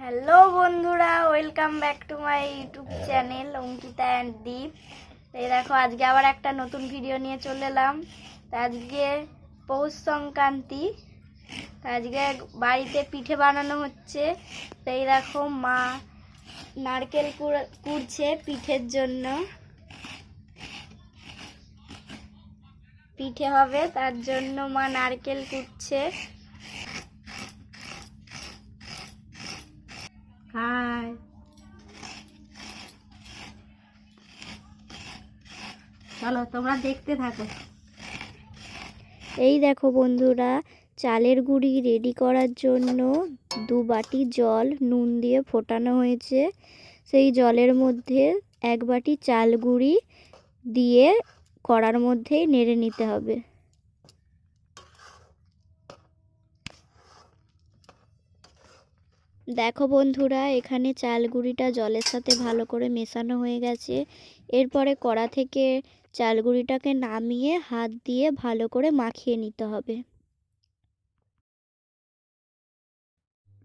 Hello বন্ধুরা welcome back to my YouTube channel Ankita and Deep. এই দেখো আজকে আবার একটা নতুন ভিডিও নিয়ে চলে এলাম। আজকে পৌষ সংক্রান্তি আজকে বাড়িতে পিঠে বানানো হচ্ছে। এই দেখো মা নারকেল কুড়- কুড়ছে পিঠের জন্য। পিঠে হবে তার জন্য মা নারকেল কুড়ছে। হাই চলো, তোমরা দেখতে থাকো। এই দেখো বন্ধুরা, চালের গুঁড়ি রেডি করার জন্য দু বাটি জল নুন দিয়ে ফোটানো হয়েছে। সেই জলের মধ্যে এক বাটি চাল গুঁড়ি দিয়ে কড়ার মধ্যেই নেড়ে নিতে হবে। দেখো বন্ধুরা, এখানে চাল গুঁড়িটা জলের সাথে ভালো করে মেশানো হয়ে গেছে। এরপরে কড়া থেকে চাল গুঁড়িটাকে নামিয়ে হাত দিয়ে ভালো করে মাখিয়ে নিতে হবে।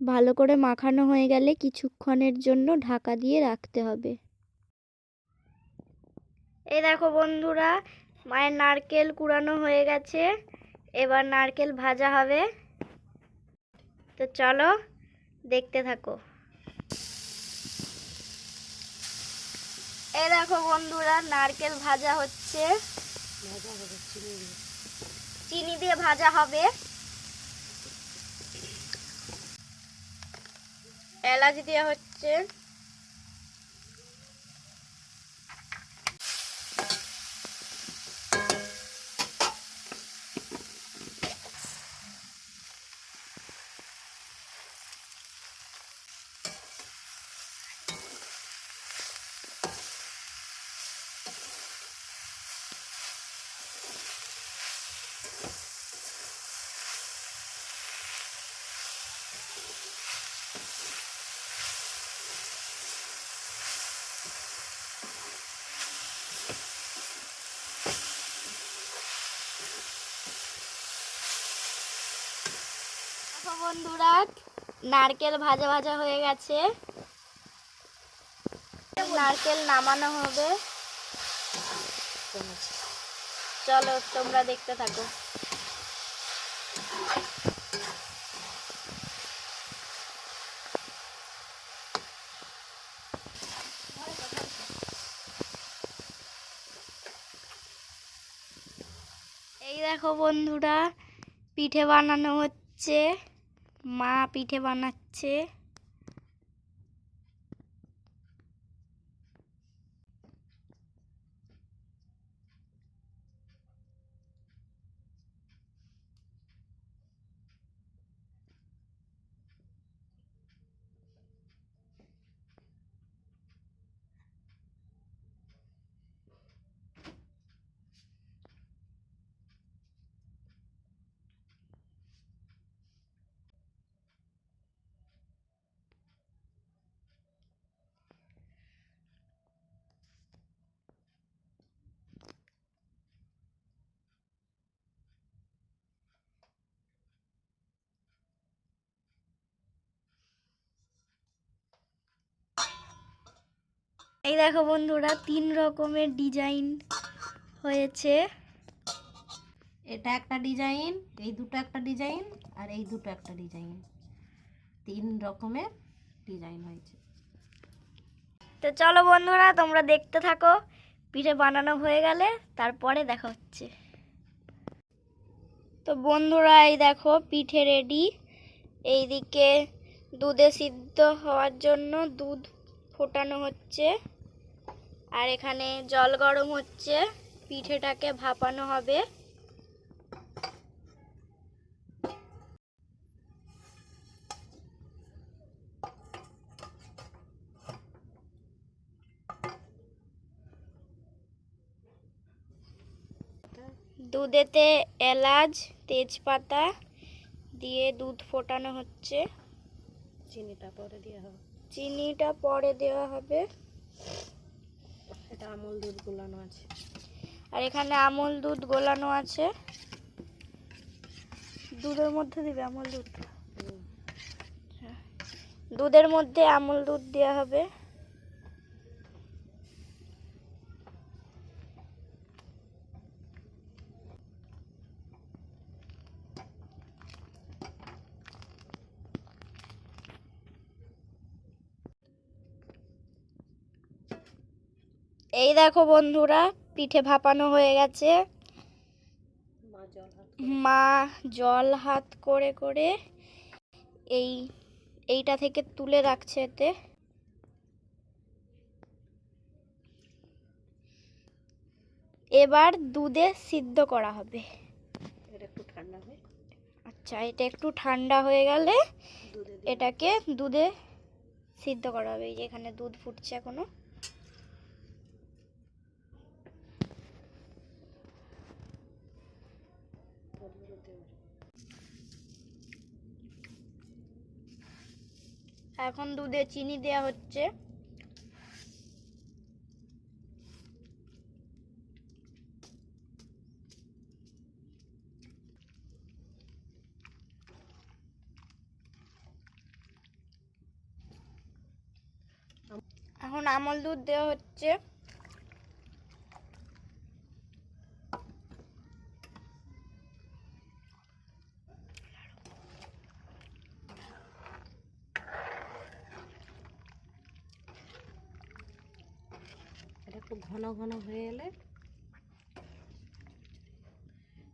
ভালো করে মাখানো হয়ে গেলে কিছুক্ষণের জন্য ঢাকা দিয়ে রাখতে হবে। এই দেখো বন্ধুরা, মায়ের নারকেল কুড়ানো হয়ে গেছে। এবার নারকেল ভাজা হবে। তো চলো দেখতে থাকো। এই দেখো বন্ধুরা, নারকেল ভাজা হচ্ছে। চিনি দিয়ে ভাজা হবে। এলাচ দেওয়া হচ্ছে। দেখো বন্ধুরা, নারকেল ভাজা ভাজা হয়ে গেছে। নারকেল নামানো হবে। চলো, তোমরা দেখতে থাকো। এই দেখো বন্ধুরা, পিঠে বানানো হচ্ছে। মা পিঠে বানাচ্ছে। এই দেখো বন্ধুরা, তিন রকমের ডিজাইন হয়েছে। এটা একটা ডিজাইন এই দুটো একটা ডিজাইন আর এই দুটো একটা ডিজাইন তিন রকমের ডিজাইন হয়েছে। তো চলো বন্ধুরা, তোমরা দেখতে থাকো। পিঠে বানানো হয়ে গেলে তারপরে দেখা হচ্ছে। তো বন্ধুরা, এই দেখো, পিঠে রেডি এইদিকে দুধে সিদ্ধ হওয়ার জন্য দুধ ফোটানো হচ্ছে। আর এখানে জল গরম হচ্ছে পিঠেটাকে ভাপানো হবে। দুধেতে এলাচ তেজপাতা দিয়ে দুধ ফোটানো হচ্ছে। চিনিটা পরে দেওয়া হবে। চিনিটা পরে দেওয়া হবে। আমল দুধ গোলানো আছে। আর এখানে আমল দুধ গোলানো আছে। দুধের মধ্যে দিবে আমল দুধ? হুম। দুধের মধ্যে আমুল দুধ দেওয়া হবে। এই দেখো বন্ধুরা পিঠে ভাপানো হয়ে গেছে। মা জল হাত করে। করে এই এইটা থেকে তুলে রাখছে এতে। এবার দুধে সিদ্ধ করা হবে। একটু ঠান্ডা আচ্ছা এটা একটু ঠান্ডা হয়ে গেলে এটাকে দুধে সিদ্ধ করা হবে। এই যে এখানে দুধ ফুটছে এখনও। এখন দুধে চিনি দেওয়া হচ্ছে। এখন আমল দুধ দেওয়া হচ্ছে। একটু ঘন ঘন হয়ে এলে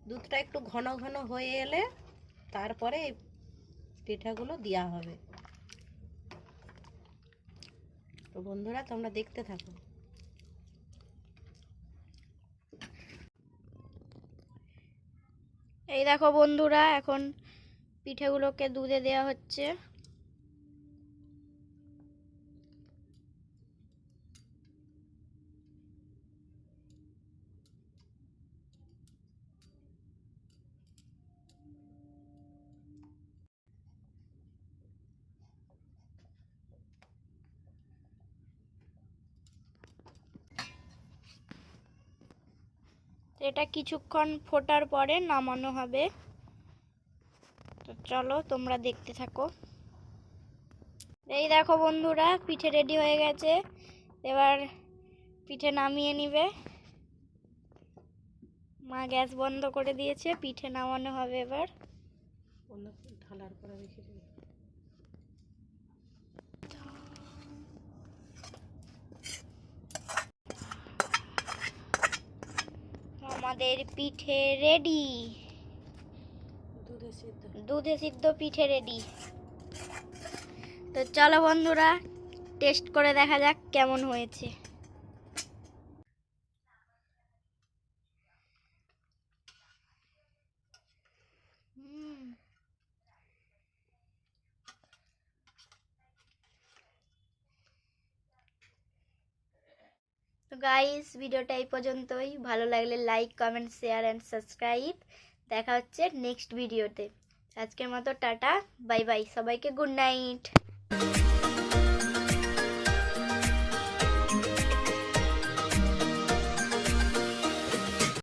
দুধটা একটু ঘন ঘন হয়ে এলে তারপরে এই পিঠাগুলো দেওয়া হবে। তো বন্ধুরা, তোমরা দেখতে থাকো। এই দেখো বন্ধুরা, এখন পিঠেগুলোকে দুধে দেওয়া হচ্ছে। এটা কিছুক্ষণ ফোটার পরে নামানো হবে। তো চলো, তোমরা দেখতে থাকো। এই দেখো বন্ধুরা, পিঠে রেডি হয়ে গেছে। এবার পিঠে নামিয়ে নিবে। মা গ্যাস বন্ধ করে দিয়েছে, পিঠে নামানো হবে এবার। ঢালার পরে রেখে আমাদের পিঠে রেডি দুধে সিদ্ধ। দুধে সিদ্ধ পিঠে রেডি তো চলো বন্ধুরা টেস্ট করে দেখা যাক কেমন হয়েছে। গাইস ভিডিওটা এই পর্যন্তই। ভালো লাগলে like comment share and subscribe দেখা হচ্ছে নেক্সট ভিডিওতে আজকের মতো টাটা বাই বাই সবাইকে গুড নাইট